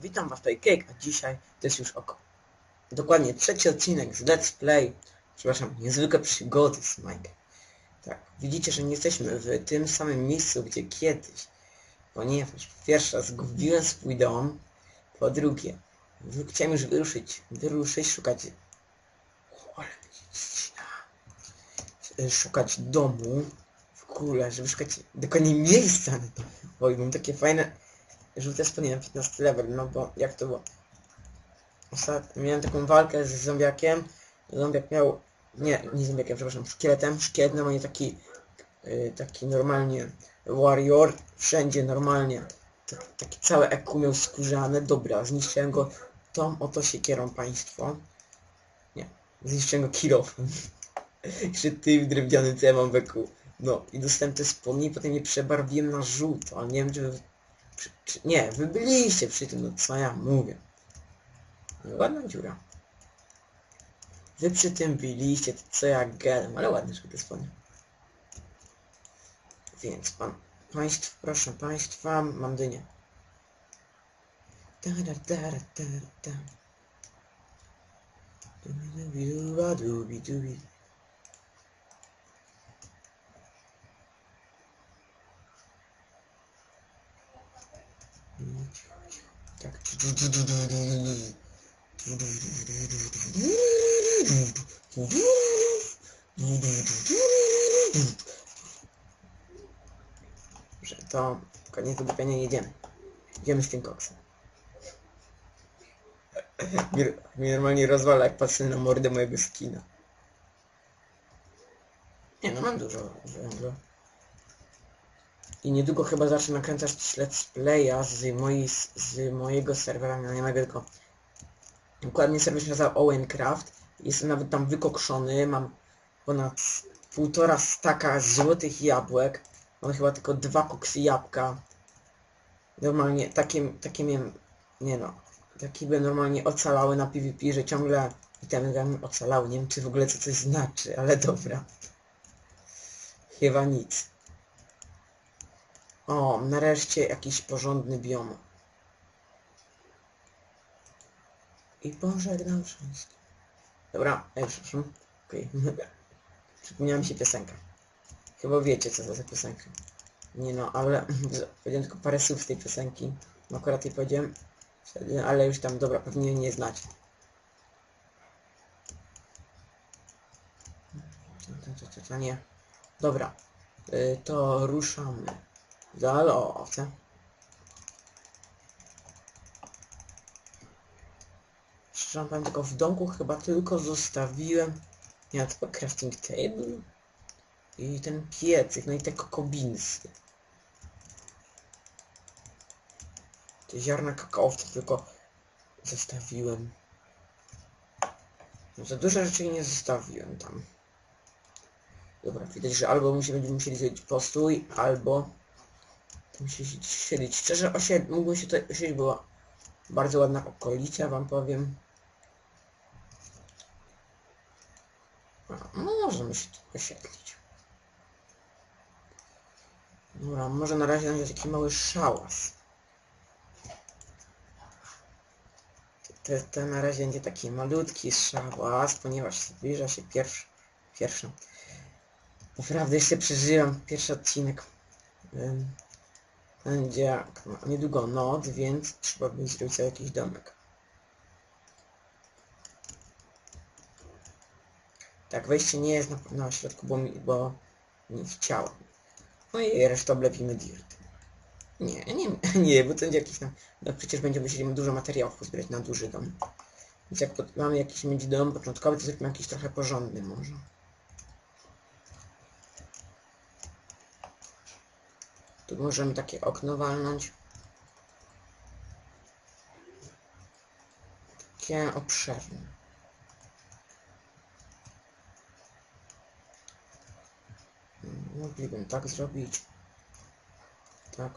Witam was tutaj Cake, a dzisiaj to jest już oko. Dokładnie trzeci odcinek z Let's Play. Przepraszam, niezwykłe przygody z Mike. Tak, widzicie, że nie jesteśmy w tym samym miejscu, gdzie kiedyś. Ponieważ po pierwsze zgubiłem swój dom, po drugie chciałem już wyruszyć, wyruszyć, szukać... Szukać domu w kule, żeby szukać dokładnie miejsca na to. Oj, mam takie fajne żółte spodnie na 15 level, no bo jak to było? Ostatnio miałem taką walkę z zombiakiem. Zombiak miał... Nie, nie zombiakiem, przepraszam, szkieletem. Szkielet normalnie taki... y, taki normalnie warrior. Wszędzie normalnie. Tak- Taki cały eku miał skórzane. Dobra, zniszczyłem go tą oto siekierą państwo. Nie, zniszczyłem go kilofem. Jeszcze ty w drewniany co ja mam w eku. No i dostałem te spodnie i potem je przebarwiłem na żółto, ale nie wiem czy... czy, czy nie, wy byliście przy tym, no co ja mówię. No, ładna dziura. Wy przy tym byliście, to co ja gadam, ale ładne żółte spodnie. Więc pan, państw, proszę państwa, mam dynię. Da, da, da, da, da, dubi. Tak. Że to koniec wygłupiania jedziemy. Idziemy z tym koksem. Mi normalnie rozwala jak patrzę na mordę mojego skina. Nie no, mam dużo węgla. I niedługo chyba zacznę nakręcać let's playa z, mojej, z mojego serwera, no nie mogę tylko... Dokładnie serwer się nazywa Owencraft. Jestem nawet tam wykokszony, mam ponad półtora staka złotych jabłek. Mam chyba tylko dwa koksy jabłka. Normalnie takie, takie miałem... Nie no. Takie by normalnie ocalały na PvP, że ciągle itemy mnie ocalały. Nie wiem czy w ogóle co coś znaczy, ale dobra. Chyba nic. O, nareszcie jakiś porządny biom. I pożegnam wszystkich. Dobra, ej, przepraszam. Okej. Przypomniała mi się piosenka. Chyba wiecie, co to za piosenka. Nie no, ale powiedziałem tylko parę słów z tej piosenki. No akurat jej powiedziałem wtedy, ale już tam, dobra, pewnie nie znać. To, to, to, to nie. Dobra, y, to ruszamy. Za lowce. Szczerze powiem, tylko w domku chyba tylko zostawiłem... Nie, tylko crafting table. I ten piecyk, no i te kokobinsy. Te ziarna kakaowca tylko zostawiłem. No za dużo rzeczy nie zostawiłem tam. Dobra, widać, że albo musi, będziemy musieli zrobić postój, albo musi siedzieć. Szczerze, osied mógłbym się tutaj osiedlić, była bardzo ładna okolica, wam powiem. No, możemy się tu osiedlić. Dobra, może na razie będzie taki mały szałas. To, to na razie będzie taki malutki szałas, ponieważ zbliża się pierwszy, pierwszy. Naprawdę jeszcze przeżyłem pierwszy odcinek. Będzie niedługo noc, więc trzeba by zrobić sobie jakiś domek. Tak, wejście nie jest na, na środku, bo, mi, bo nie chciałem. No i resztę oblepimy dirt. Nie, nie, nie, bo to będzie jakiś tam... No przecież będziemy musieli dużo materiałów pozbierać na duży dom. Więc jak pod, mamy jakiś mieć dom początkowy, to zrobimy jakiś trochę porządny może. Możemy takie okno walnąć. Takie obszerne. Mm, Moglibym tak zrobić. Tak.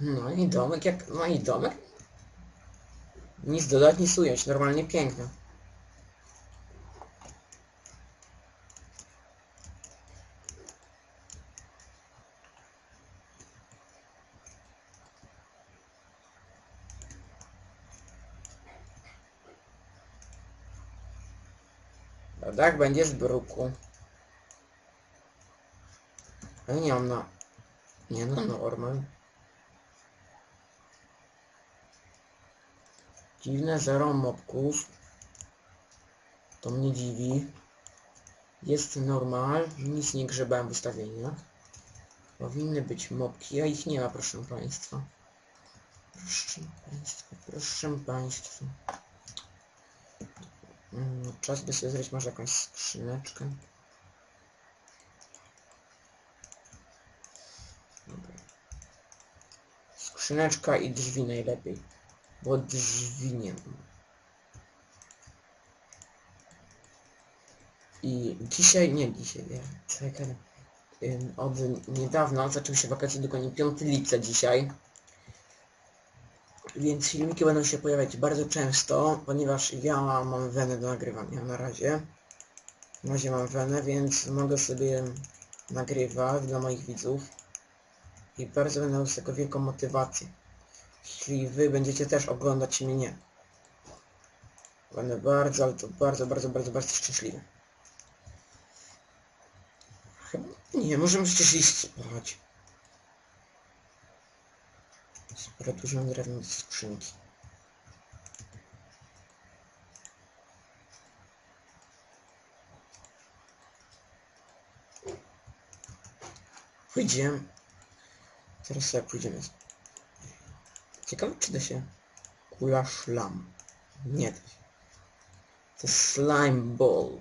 No i domek jak... No i domek. Nic dodać, nic ująć. Normalnie piękne. Tak będzie z bruku. Ale nie mam na... Nie no, normal. Dziwne zero mobków. To mnie dziwi. Jest normal. Nic nie grzebałem w ustawieniach. Powinny być mobki, a ich nie ma, proszę Państwa. Proszę Państwa, proszę Państwa. Mm, Czas by sobie zrobić może jakąś skrzyneczkę. Dobra. Skrzyneczka i drzwi najlepiej. Bo drzwi nie mam. I dzisiaj, nie dzisiaj. Ym, Od niedawna zaczął się wakacje dokładnie 5 lipca dzisiaj. Więc filmiki będą się pojawiać bardzo często, ponieważ ja mam wenę do nagrywania na razie. Na razie mam wenę, więc mogę sobie nagrywać dla moich widzów. I bardzo będę miał z tego wielką motywację. Jeśli wy będziecie też oglądać mnie. Będę bardzo, ale to bardzo, bardzo, bardzo, bardzo szczęśliwy. Chyba nie, możemy przecież iść spać. Sporo dużo drewna do skrzynki. Pójdziemy. Teraz sobie pójdziemy. Ciekawe czy da się kula szlam. Nie da się. To slime ball.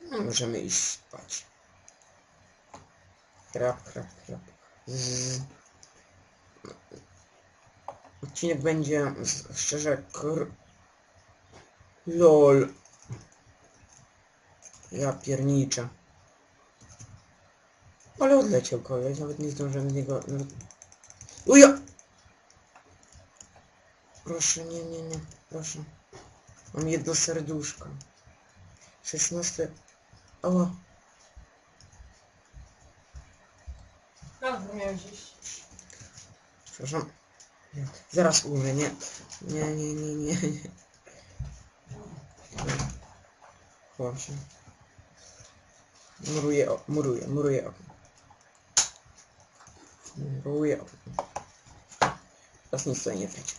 No, możemy iść spać. Krap, krap, krap. Mm. Odcinek będzie z- szczerze kr... LOL. Ja pierniczę. Ale odleciał koleś, nawet nie zdążyłem z niego... nawet- Uja! Proszę, nie, nie, nie, proszę. Mam jedno serduszko. 16... Ała. Skąd miałeś iść? Przepraszam. Nie, Zaraz umrę, nie. Nie, nie, nie, nie. nie. Chowam się. Muruję, o, muruję, muruję okno. Muruję okno. Teraz nic tutaj nie wejdzie.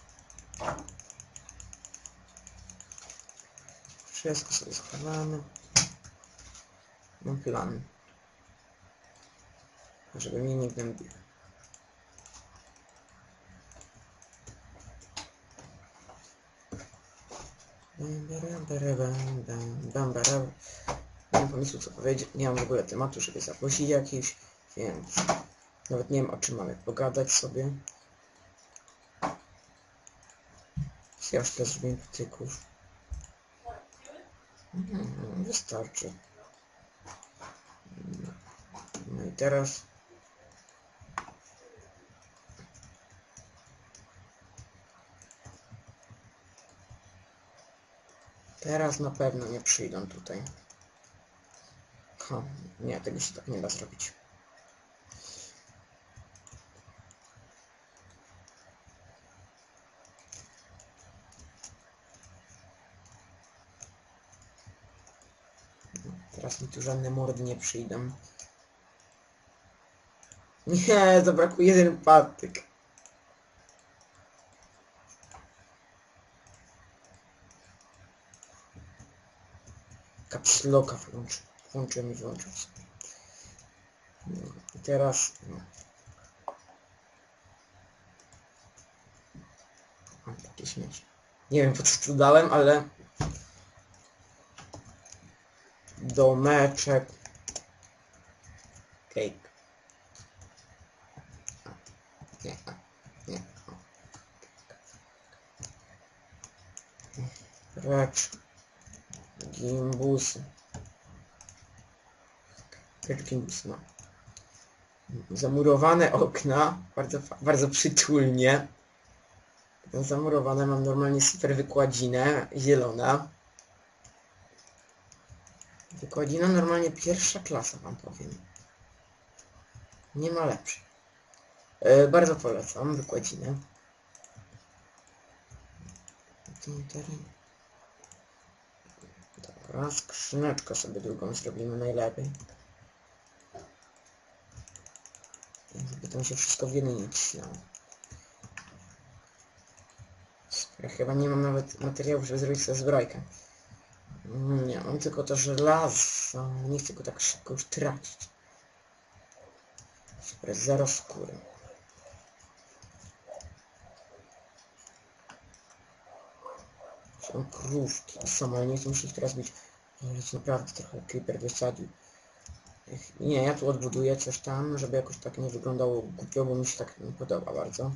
Wszystko sobie schowamy. Mam plan. Żeby mnie nie baram. Nie mam pomysłu co powiedzieć, nie mam w ogóle tematu, żeby zaprosić jakiś, więc nawet nie wiem o czym mamy pogadać sobie. Ja już zrobiłem patyków. Mhm, wystarczy. No i teraz Teraz na pewno nie przyjdą tutaj. Ha, nie, tego się tak nie da zrobić. Teraz mi tu żadne mordy nie przyjdą. Nie, zabrakło jeden patyk. Kapsloka włączy. Włączyłem i wyłączył sobie. No, I teraz... No. Mam takie śmieci. Nie wiem po co to dałem, ale... Domeczek. Cake. Nie, nie. o. Gimbus, no. Zamurowane okna. Bardzo, bardzo przytulnie. Zamurowane mam normalnie super wykładzinę. Zielona. Wykładzina normalnie pierwsza klasa wam powiem. Nie ma lepszej. E, bardzo polecam wykładzinę. Dobra, skrzyneczkę sobie drugą zrobimy najlepiej. Żeby tam się wszystko w jednej nie ciśniało. Ja chyba nie mam nawet materiałów, żeby zrobić sobie zbrojkę. Nie, mam tylko to żelazo. Nie chcę go tak szybko już tracić. Super, zero skóry. Krówki. Ale nie chcę ich teraz bić. Ale to naprawdę trochę creeper wysadził. Nie, ja tu odbuduję coś tam, żeby jakoś tak nie wyglądało głupio, bo mi się tak nie podoba bardzo.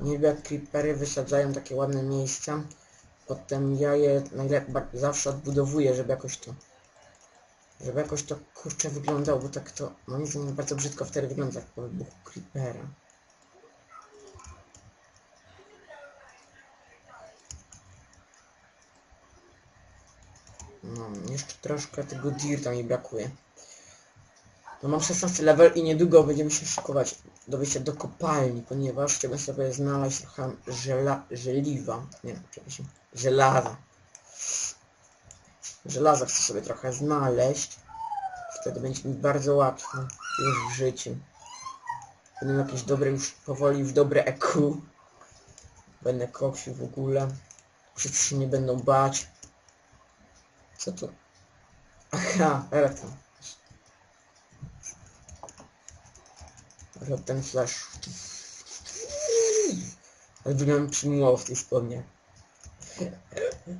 Lubię jak creepery wysadzają takie ładne miejsca. Potem ja je najlepiej zawsze odbudowuję, żeby jakoś to żeby jakoś to kurczę wyglądało, bo tak to moim zdaniem bardzo brzydko wtedy wygląda po wybuchu creepera. No, jeszcze troszkę tego dirta mi brakuje. No mam 16 level i niedługo będziemy się szykować do wyjścia do kopalni, ponieważ chciałbym sobie znaleźć trochę żela, żeliwa. Nie, przepraszam, żelaza. Żelaza chcę sobie trochę znaleźć. Wtedy będzie mi bardzo łatwo już w życiu. Będę jakieś dobre już powoli w dobre EQ. Będę koksił w ogóle. Wszyscy się nie będą bać. Co tu? Aha, elektro. Rob ten flash. Ale wyglądam przyjmowało w tej spodnie.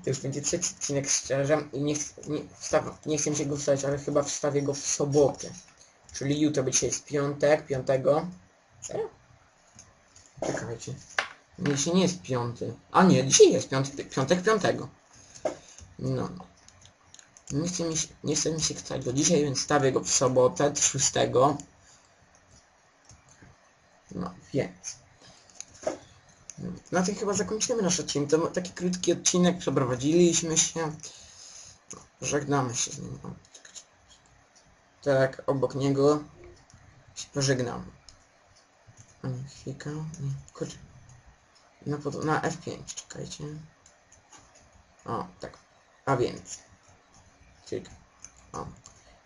To już będzie trzeci odcinek szczerze i nie, nie, wstaw, nie chcę się go wstawić, ale chyba wstawię go w sobotę. Czyli jutro, dzisiaj jest piątek, piątego. Serio? Czekajcie. Nie, dzisiaj nie jest piąty. A nie, dzisiaj jest piątek, piątek piątego. No. Nie chce mi się, nie chce mi się wstać go dzisiaj, więc stawię go w sobotę, 6. No, więc. Na tym chyba zakończymy nasz odcinek. To taki krótki odcinek, przeprowadziliśmy się. Żegnamy się z nim. Tak, obok niego się pożegnamy. A nie, chwilkę. Nie, kurczę. Na, pod, na F5, czekajcie. O, tak. A więc. Chwilkę. O.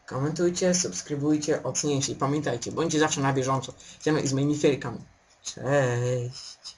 Komentujcie, subskrybujcie, oceniajcie i pamiętajcie, bądźcie zawsze na bieżąco. Idziemy z moimi fierkami. Cześć.